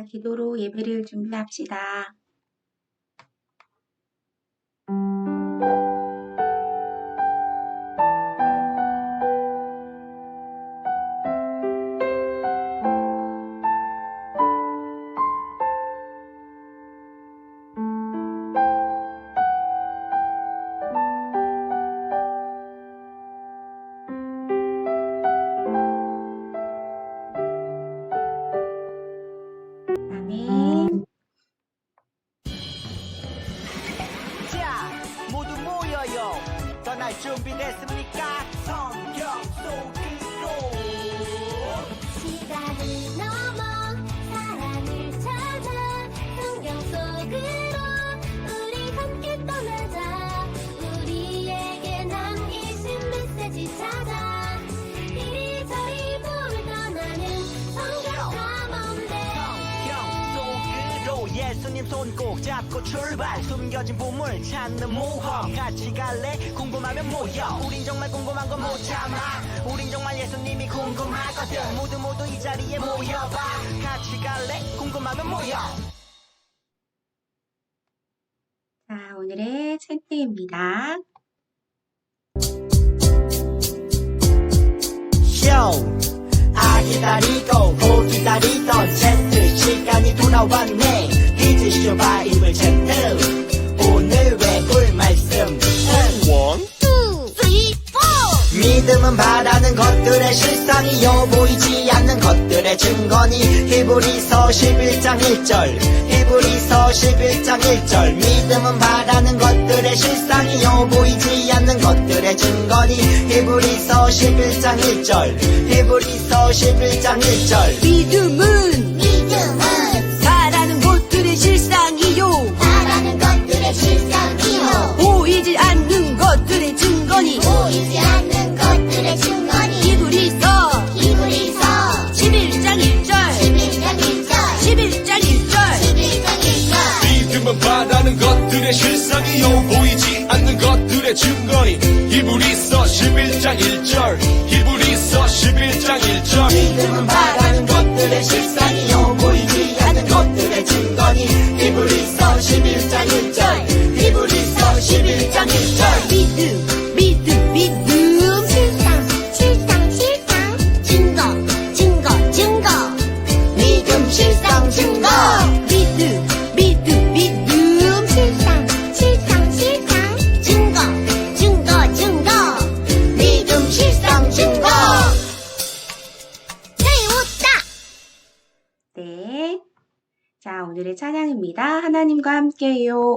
자, 기도로 예배를 준비합시다. 손꼭 잡고 출발. 숨겨진 보물 찾는 모험. 같이 갈래? 궁금하면 모여. 우린 정말 궁금한 건 못 참아. 우린 정말 예수님이 궁금하거든. 모두 모두 이 자리에 모여봐. 같이 갈래? 궁금하면 모여. 자, 오늘의 책대입니다. 쇼! 아 기다리고 또 기다리던 채트 시간이 돌아왔네 이즈쇼 바이블 채트 오늘의 꿀말씀. 원 믿음은 바라는 것들의 실상이요 보이지 않는 것들의 증거니. 히브리서 11장 1절. 히브리서 11장 1절. 믿음은 바라는 것들의 실상이요 보이지 않는 것들의 증거니. 히브리서 11장 1절. 히브리서 11장 1절. 믿음은 믿음은 것들의 실상이요 보이지 않는 것들의 증거니. 보이지 않는 것들의 증거니. 히브리서. 히브리서. 11장 1절. 11장 1절. 11장 1절. 11장 1절. 믿음은 바라는 것들의 실상이요. 보이지 않는 것들의 증거니. 히브리서 11장 1절. 히브리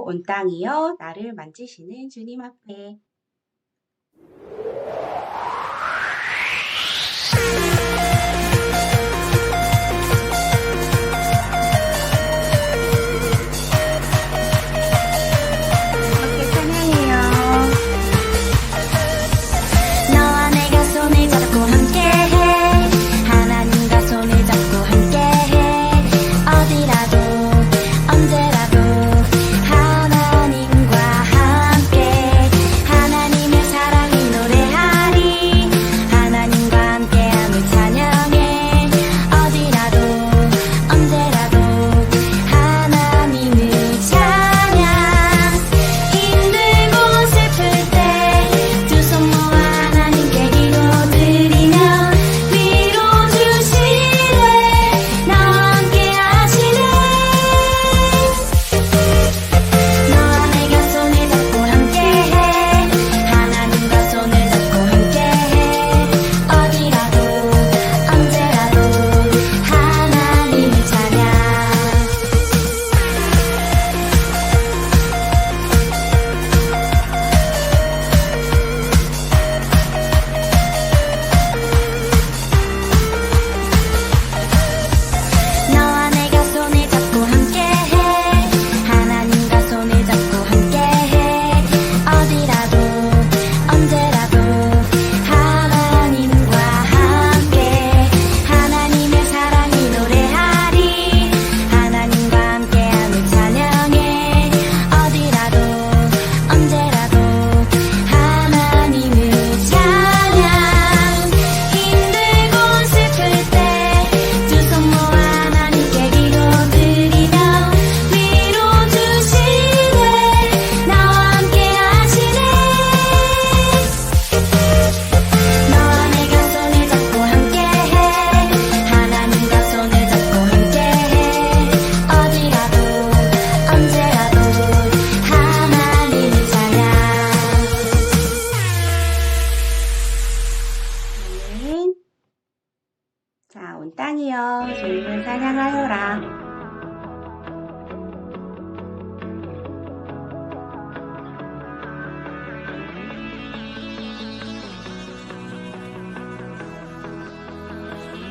온 땅이여 나를 만지시는 주님 앞에.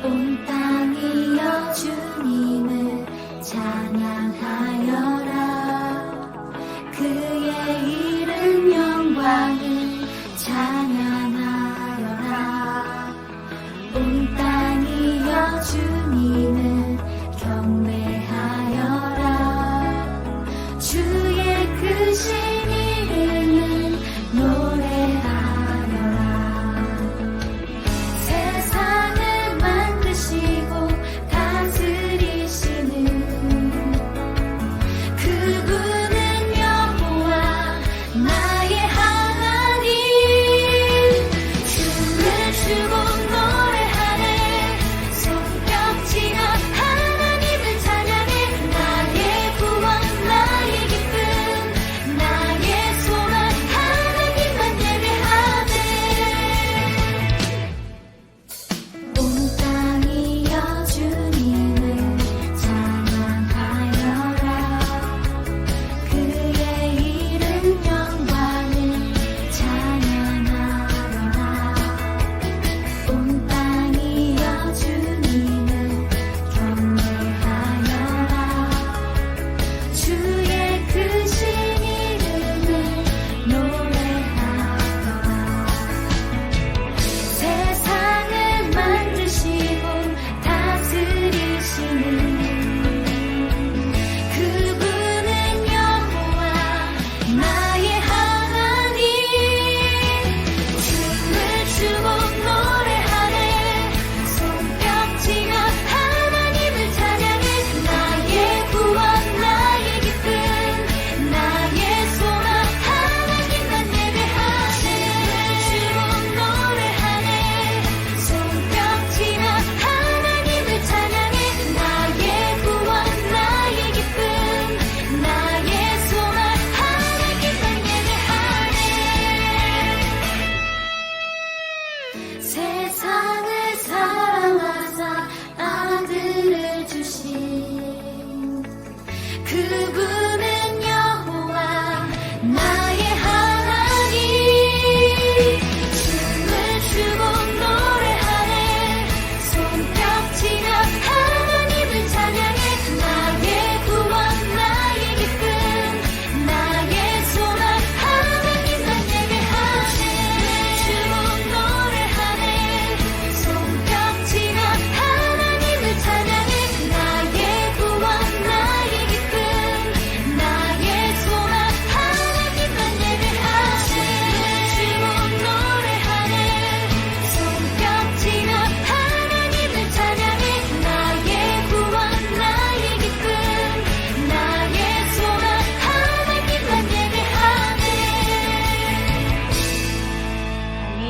온 땅이여 주님을 찬양하여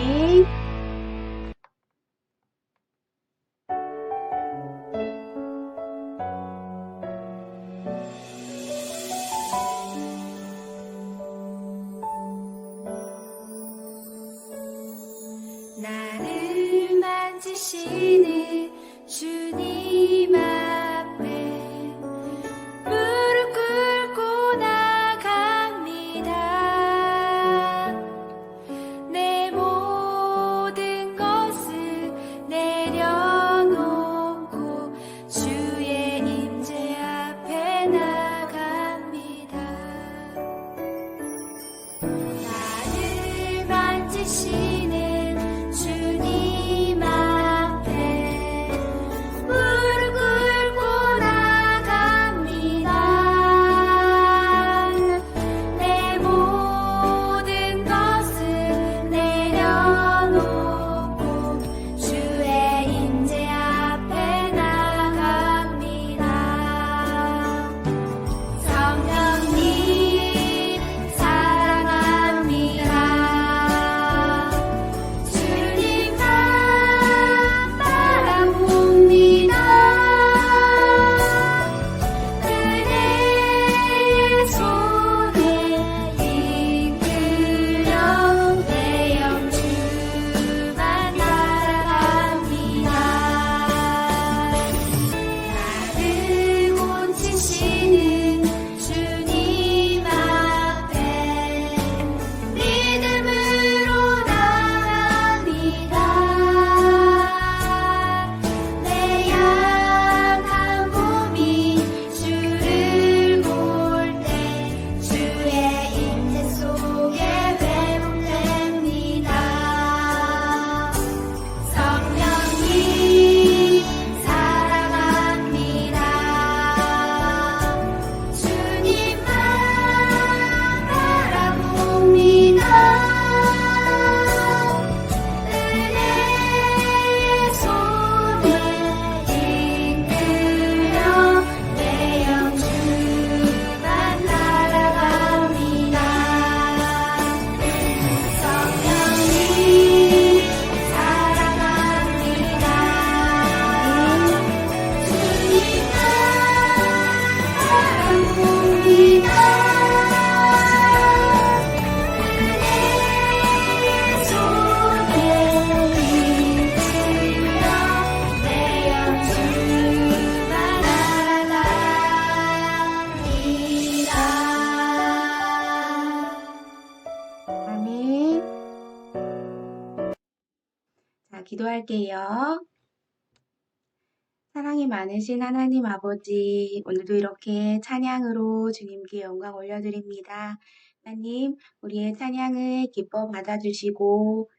see 기도할게요. 사랑이 많으신 하나님 아버지, 오늘도 이렇게 찬양으로 주님께 영광 올려드립니다. 하나님, 우리의 찬양을 기뻐 받아주시고,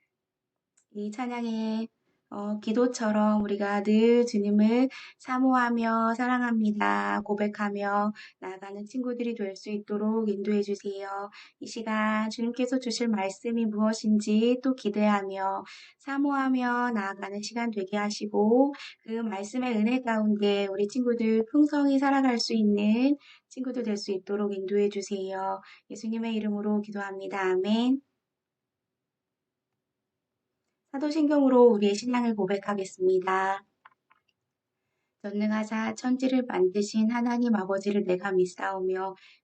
이 찬양의 어, 기도처럼 우리가 늘 주님을 사모하며 사랑합니다. 고백하며 나아가는 친구들이 될 수 있도록 인도해 주세요. 이 시간 주님께서 주실 말씀이 무엇인지 또 기대하며 사모하며 나아가는 시간 되게 하시고 그 말씀의 은혜 가운데 우리 친구들 풍성히 살아갈 수 있는 친구들 될 수 있도록 인도해 주세요. 예수님의 이름으로 기도합니다. 아멘. 사도신경으로 우리의 신앙을 고백하겠습니다. 전능하사 천지를 만드신 하나님 아버지를 내가 믿사오며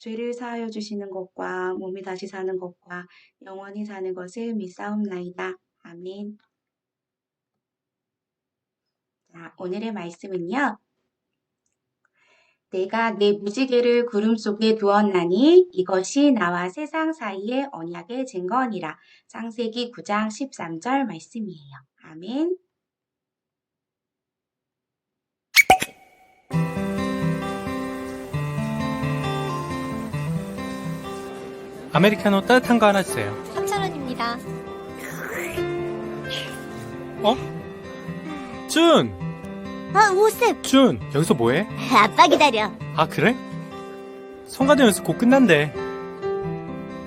죄를 사하여 주시는 것과 몸이 다시 사는 것과 영원히 사는 것을 믿사옵나이다. 아멘. 자, 오늘의 말씀은요. 내가 내 무지개를 구름 속에 두었나니 이것이 나와 세상 사이의 언약의 증거니라. 창세기 9장 13절 말씀이에요. 아멘. 아메리카노 따뜻한 거 하나 주세요. 3,000원입니다. 어? 준! 아, 오셉! 준! 여기서 뭐해? 아빠 기다려. 아, 그래? 성가대 연습 곧 끝난대.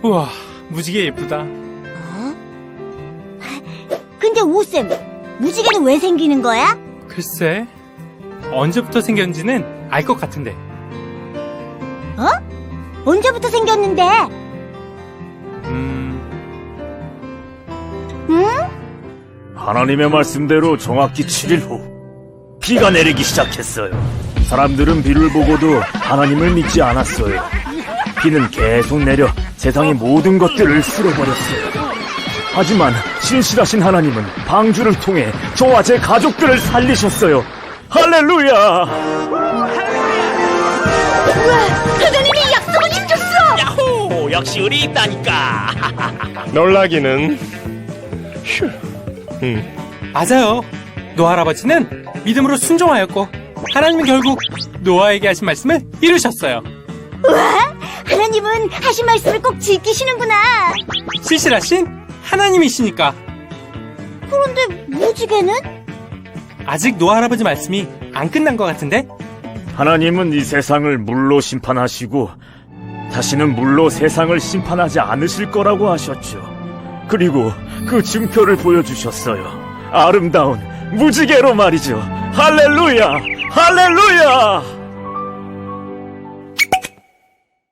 우와, 무지개 예쁘다. 어? 근데 오셉, 무지개는 왜 생기는 거야? 글쎄, 언제부터 생겼는지는 알 것 같은데. 언제부터 생겼는데? 음, 하나님의 말씀대로 정확히 7일 후 비가 내리기 시작했어요. 사람들은 비를 보고도 하나님을 믿지 않았어요. 비는 계속 내려 세상의 모든 것들을 쓸어버렸어요. 하지만 신실하신 하나님은 방주를 통해 저와 제 가족들을 살리셨어요. 할렐루야! 하나님이 지켰어! 야호! 역시 우리 있다니까! 놀라기는 휴. 맞아요. 노아 할아버지는 믿음으로 순종하였고, 하나님은 결국 노아에게 하신 말씀을 이루셨어요. 하나님은 하신 말씀을 꼭 지키시는구나. 실실하신 하나님이시니까. 그런데 무지개는? 아직 노아 할아버지 말씀이 안 끝난 것 같은데? 하나님은 이 세상을 물로 심판하시고 다시는 물로 세상을 심판하지 않으실 거라고 하셨죠. 그리고 그 증표를 보여주셨어요. 아름다운 무지개로 말이죠. 할렐루야! 할렐루야!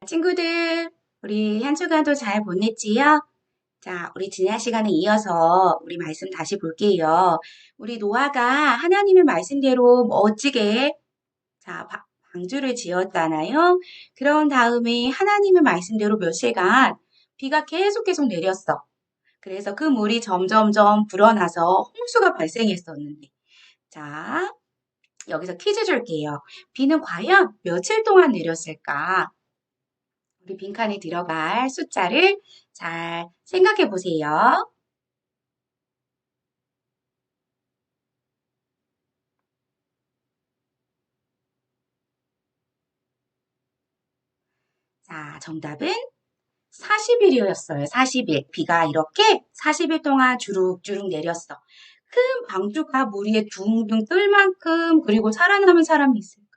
친구들, 우리 한 주간도 잘 보냈지요? 자, 우리 지난 시간에 이어서 우리 말씀 다시 볼게요. 우리 노아가 하나님의 말씀대로 멋지게 자, 바- 방주를 지었잖아요. 그런 다음에 하나님의 말씀대로 며칠간 비가 계속 계속 내렸어. 그래서 그 물이 점점점 불어나서 홍수가 발생했었는데. 자, 여기서 퀴즈 줄게요. 비는 과연 며칠 동안 내렸을까? 우리 빈칸에 들어갈 숫자를 잘 생각해 보세요. 자, 정답은 40일이었어요. 40일. 비가 이렇게 40일 동안 주룩주룩 내렸어. 큰 방주가 물 위에 둥둥 뜰 만큼 그리고 살아남은 사람이 있을까?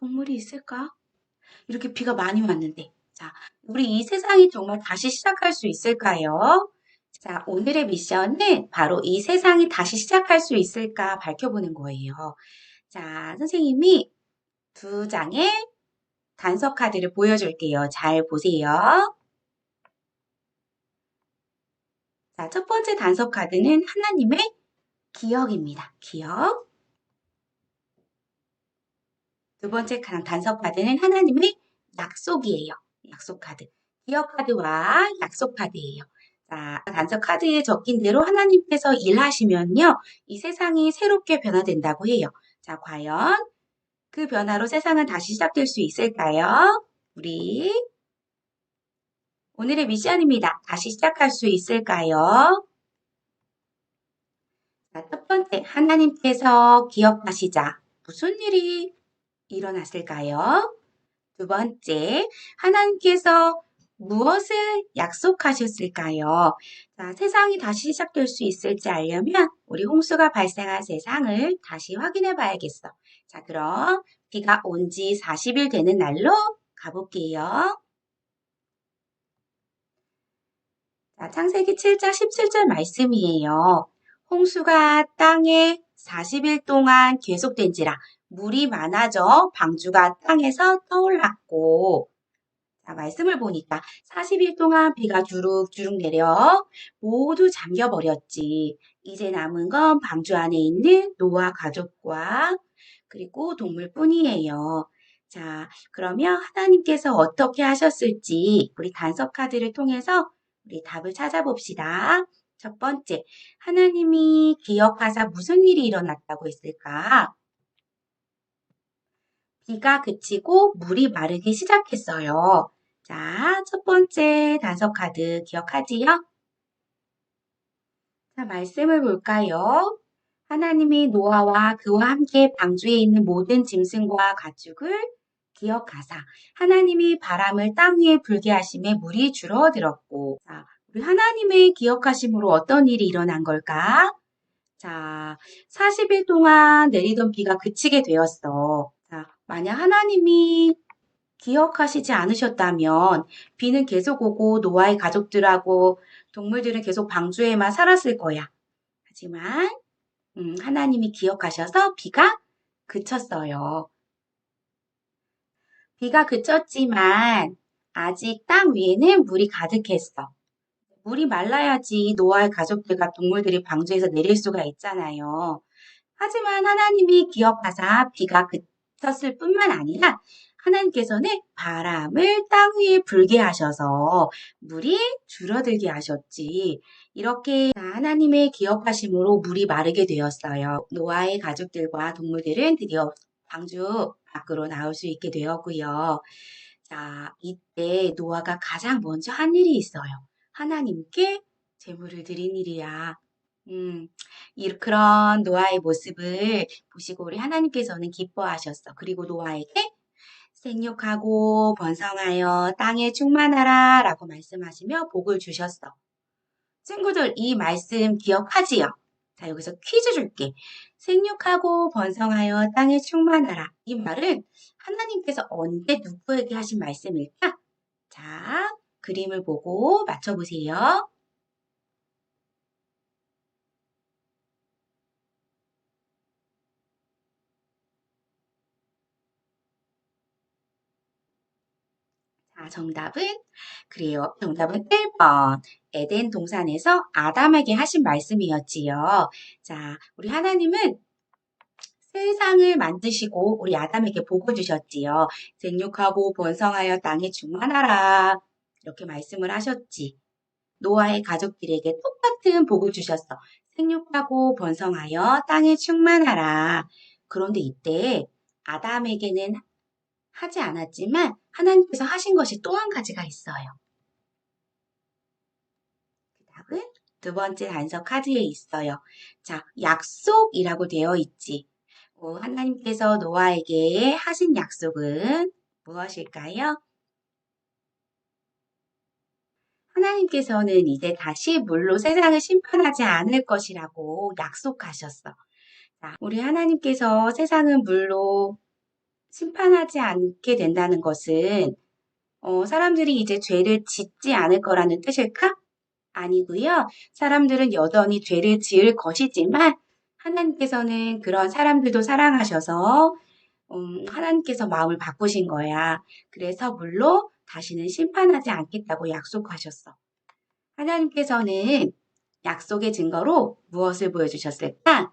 동물이 있을까? 이렇게 비가 많이 왔는데. 자, 우리 이 세상이 정말 다시 시작할 수 있을까요? 자, 오늘의 미션은 바로 이 세상이 다시 시작할 수 있을까 밝혀보는 거예요. 자, 선생님이 두 장의 단서 카드를 보여줄게요. 잘 보세요. 자, 첫 번째 단서 카드는 하나님의 기억입니다. 기억. 두 번째 간- 단서 카드는 하나님의 약속이에요. 약속 카드. 기억 카드와 약속 카드예요. 자, 단서 카드에 적힌 대로 하나님께서 일하시면요. 이 세상이 새롭게 변화된다고 해요. 자, 과연 그 변화로 세상은 다시 시작될 수 있을까요? 우리 오늘의 미션입니다. 다시 시작할 수 있을까요? 자, 첫 번째, 하나님께서 기억하시자 무슨 일이 일어났을까요? 두 번째, 하나님께서 무엇을 약속하셨을까요? 자, 세상이 다시 시작될 수 있을지 알려면 우리 홍수가 발생한 세상을 다시 확인해 봐야겠어. 자, 그럼 비가 온 지 40일 되는 날로 가볼게요. 자, 창세기 7장 17절 말씀이에요. 홍수가 땅에 40일 동안 계속된지라 물이 많아져 방주가 땅에서 떠올랐고 자, 말씀을 보니까 40일 동안 비가 주룩주룩 내려 모두 잠겨버렸지. 이제 남은 건 방주 안에 있는 노아 가족과 그리고 동물뿐이에요. 자, 그러면 하나님께서 어떻게 하셨을지 우리 단서 카드를 통해서 우리 답을 찾아봅시다. 첫 번째, 하나님이 기억하사 무슨 일이 일어났다고 했을까? 비가 그치고 물이 마르기 시작했어요. 자, 첫 번째 단서 카드 기억하지요? 자, 말씀을 볼까요? 하나님이 노아와 그와 함께 방주에 있는 모든 짐승과 가축을 기억하사 하나님이 바람을 땅 위에 불게 하심에 물이 줄어들었고 자, 우리 하나님의 기억하심으로 어떤 일이 일어난 걸까? 자, 40일 동안 내리던 비가 그치게 되었어. 자, 만약 하나님이 기억하시지 않으셨다면 비는 계속 오고 노아의 가족들하고 동물들은 계속 방주에만 살았을 거야. 하지만 음, 하나님이 기억하셔서 비가 그쳤어요. 비가 그쳤지만 아직 땅 위에는 물이 가득했어. 물이 말라야지 노아의 가족들과 동물들이 방주에서 내릴 수가 있잖아요. 하지만 하나님이 기억하사 비가 그쳤을 뿐만 아니라 하나님께서는 바람을 땅 위에 불게 하셔서 물이 줄어들게 하셨지. 이렇게 하나님의 기억하심으로 물이 마르게 되었어요. 노아의 가족들과 동물들은 드디어 방주 밖으로 나올 수 있게 되었고요. 자, 이때 노아가 가장 먼저 한 일이 있어요. 하나님께 제물을 드린 일이야. 음, 이 그런 노아의 모습을 보시고 우리 하나님께서는 기뻐하셨어. 그리고 노아에게 생육하고 번성하여 땅에 충만하라 라고 말씀하시며 복을 주셨어. 친구들, 이 말씀 기억하지요? 자, 여기서 퀴즈 줄게. 생육하고 번성하여 땅에 충만하라. 이 말은 하나님께서 언제 누구에게 하신 말씀일까? 자, 그림을 보고 맞춰보세요. 자, 정답은 그래요. 정답은 1번. 에덴 동산에서 아담에게 하신 말씀이었지요. 자, 우리 하나님은 세상을 만드시고 우리 아담에게 복을 주셨지요. 생육하고 번성하여 땅에 충만하라. 이렇게 말씀을 하셨지. 노아의 가족들에게 똑같은 복을 주셨어. 생육하고 번성하여 땅에 충만하라. 그런데 이때 아담에게는 하지 않았지만 하나님께서 하신 것이 또 한 가지가 있어요. 그 답은 두 번째 단서 카드에 있어요. 자, 약속이라고 되어 있지. 어, 하나님께서 노아에게 하신 약속은 무엇일까요? 하나님께서는 이제 다시 물로 세상을 심판하지 않을 것이라고 약속하셨어. 자, 우리 하나님께서 세상은 물로 심판하지 않게 된다는 것은 어, 사람들이 이제 죄를 짓지 않을 거라는 뜻일까? 아니고요. 사람들은 여전히 죄를 지을 것이지만 하나님께서는 그런 사람들도 사랑하셔서 음, 하나님께서 마음을 바꾸신 거야. 그래서 물로 다시는 심판하지 않겠다고 약속하셨어. 하나님께서는 약속의 증거로 무엇을 보여주셨을까?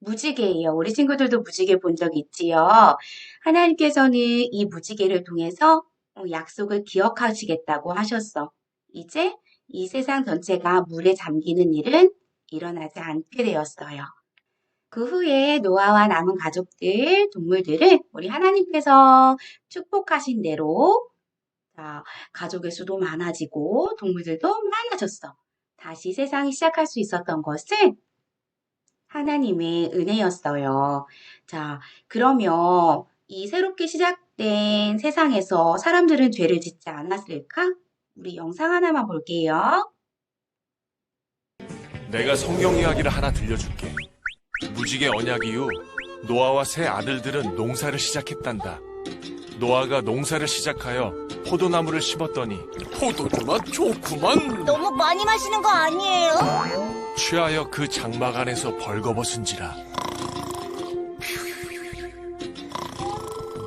무지개예요. 우리 친구들도 무지개 본 적 있지요? 하나님께서는 이 무지개를 통해서 어, 약속을 기억하시겠다고 하셨어. 이제 이 세상 전체가 물에 잠기는 일은 일어나지 않게 되었어요. 그 후에 노아와 남은 가족들, 동물들은 우리 하나님께서 축복하신 대로 자, 가족의 수도 많아지고 동물들도 많아졌어. 다시 세상이 시작할 수 있었던 것은 하나님의 은혜였어요. 자, 그러면 이 새롭게 시작된 세상에서 사람들은 죄를 짓지 않았을까? 우리 영상 하나만 볼게요. 내가 성경 이야기를 하나 들려줄게. 무지개 언약 이후 노아와 세 아들들은 농사를 시작했단다. 노아가 농사를 시작하여 포도나무를 심었더니 포도주맛 좋구만. 너무 많이 마시는 거 아니에요? 취하여 그 장막 안에서 벌거벗은지라.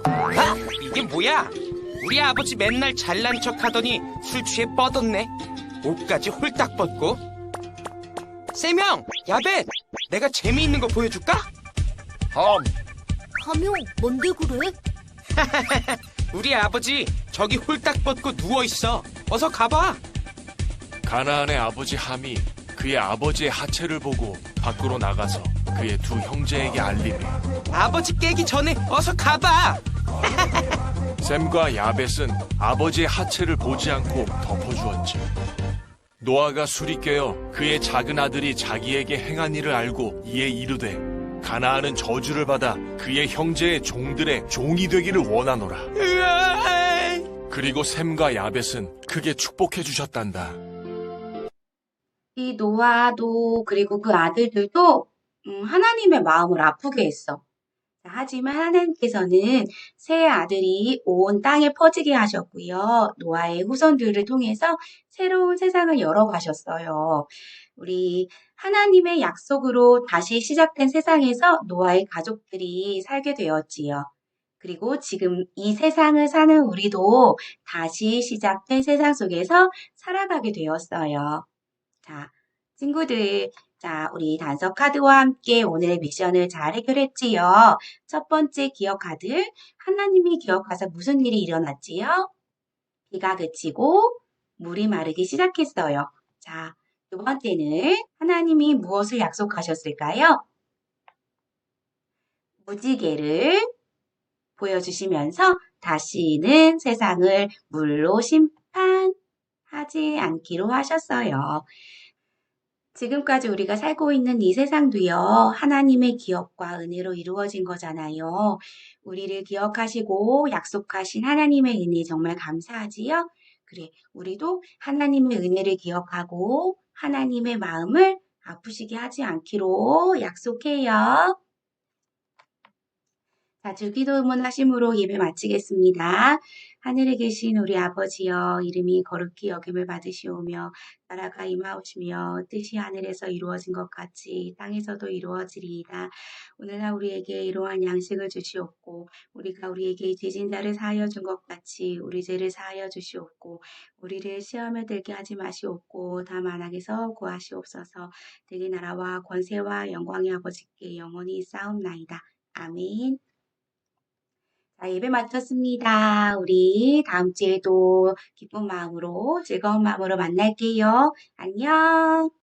아, 이게 뭐야? 우리 아버지 맨날 잘난 척 하더니 술 취해 뻗었네. 옷까지 홀딱 벗고. 세명, 야벤, 내가 재미있는 거 보여줄까? 함, 가명 뭔데 그래? 우리 아버지 저기 홀딱 벗고 누워 있어. 어서 가봐. 가나안의 아버지 함이 그의 아버지의 하체를 보고 밖으로 나가서 그의 두 형제에게 알리매 아버지 깨기 전에 어서 가봐. 샘과 야벳은 아버지의 하체를 보지 않고 덮어주었지. 노아가 술이 깨어 그의 작은 아들이 자기에게 행한 일을 알고 이에 이르되 가나안은 저주를 받아 그의 형제의 종들의 종이 되기를 원하노라. 그리고 샘과 야벳은 크게 축복해 주셨단다. 이 노아도 그리고 그 아들들도 음, 하나님의 마음을 아프게 했어. 자, 하지만 하나님께서는 세 아들이 온 땅에 퍼지게 하셨고요. 노아의 후손들을 통해서 새로운 세상을 열어가셨어요. 우리 하나님의 약속으로 다시 시작된 세상에서 노아의 가족들이 살게 되었지요. 그리고 지금 이 세상을 사는 우리도 다시 시작된 세상 속에서 살아가게 되었어요. 자, 친구들, 자, 우리 단서 카드와 함께 오늘의 미션을 잘 해결했지요. 첫 번째 기억 카드, 하나님이 기억하사 무슨 일이 일어났지요? 비가 그치고 물이 마르기 시작했어요. 자, 두 번째는 하나님이 무엇을 약속하셨을까요? 무지개를 보여주시면서 다시는 세상을 물로 심판하지 않기로 하셨어요. 지금까지 우리가 살고 있는 이 세상도요, 하나님의 기억과 은혜로 이루어진 거잖아요. 우리를 기억하시고 약속하신 하나님의 은혜 정말 감사하지요? 그래, 우리도 하나님의 은혜를 기억하고 하나님의 마음을 아프시게 하지 않기로 약속해요. 자, 주기도 응원하심으로 예배 마치겠습니다. 하늘에 계신 우리 아버지여, 이름이 거룩히 여김을 받으시오며, 나라가 임하오시며, 뜻이 하늘에서 이루어진 것 같이 땅에서도 이루어지리이다. 오늘날 우리에게 이러한 양식을 주시옵고, 우리가 우리에게 죄진 자를 사하여 준 것 같이 우리 죄를 사하여 주시옵고, 우리를 시험에 들게 하지 마시옵고, 다만 악에서 구하시옵소서, 되게 나라와 권세와 영광의 아버지께 영원히 싸움나이다. 아멘. 자, 예배 마쳤습니다. 우리 다음 주에도 기쁜 마음으로, 즐거운 마음으로 만날게요. 안녕.